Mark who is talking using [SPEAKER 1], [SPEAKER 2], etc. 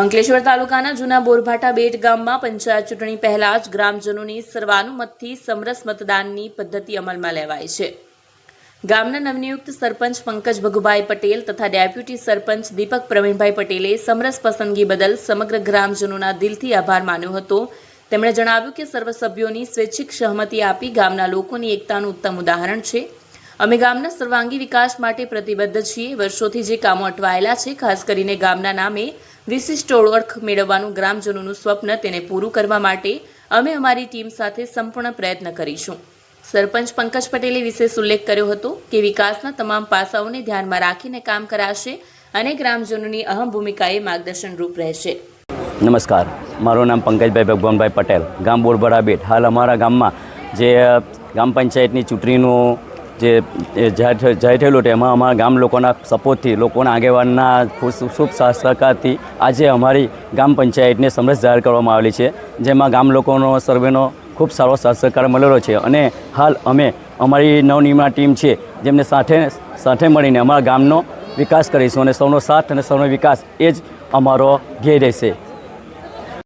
[SPEAKER 1] અંકલેશ્વર તાલુકાના જૂના બોરભાટા બેટ ગામમાં પંચાયત ચૂંટણી પહેલા જ ગ્રામજનોની સર્વાનુમતથી સમરસ મતદાનની પદ્ધતિ અમલમાં લેવાય છે. ગામના નવનિયુક્ત સરપંચ પંકજ ભગુભાઈ પટેલ તથા ડેપ્યુટી સરપંચ દીપક પ્રવીણભાઈ પટેલે સમરસ પસંદગી બદલ સમગ્ર ગ્રામજનોના દિલથી આભાર માન્યો હતો. તેમણે જણાવ્યું કે સર્વ સભ્યોની સ્વૈચ્છિક સહમતિ આપી ગામના લોકોની એકતાનું ઉત્તમ ઉદાહરણ છે. અમે ગામના સર્વાંગી વિકાસ માટે પ્રતિબદ્ધ છીએ. વર્ષોથી જે કામો અટવાયેલા છે, ખાસ કરીને ગામના નામે વિશિષ્ટ ઓળખ મેળવવાનું ગ્રામજનોનું સ્વપ્ન તેને પૂરું કરવા માટે અમે અમારી ટીમ સાથે સંપૂર્ણ પ્રયત્ન કરીશું. સરપંચ પંકજ પટેલે વિશેષ ઉલ્લેખ કર્યો હતો કે વિકાસના તમામ પાસાઓને ધ્યાનમાં રાખીને કામ કરાશે અને ગ્રામજનોની અહમ ભૂમિકાએ માર્ગદર્શનરૂપ રહેશે.
[SPEAKER 2] નમસ્કાર. મારું નામ પંકજભાઈ ભગવાનભાઈ પટેલ. ગામ બોરબરા બેટ. હાલ અમારા ગામમાં જે ગ્રામ પંચાયતની ચૂંટણીનું જે થયું હતું. એમાં અમારા ગામ લોકોના સપોર્ટથી, લોકોના આગેવાનના શુભ સહ- સહકારથી આજે અમારી ગામ પંચાયતને સમરસ જાહેર કરવામાં આવેલી છે, જેમાં ગામ લોકોનો સર્વેનો ખૂબ સારો સહકાર મળેલો છે. અને હાલ અમે અમારી નવનિર્માણ ટીમ છે, જેમને સાથે સાથે મળીને અમારા ગામનો વિકાસ કરીશું અને સૌનો સાથ અને સૌનો વિકાસ એ જ અમારો ધ્યેય રહેશે.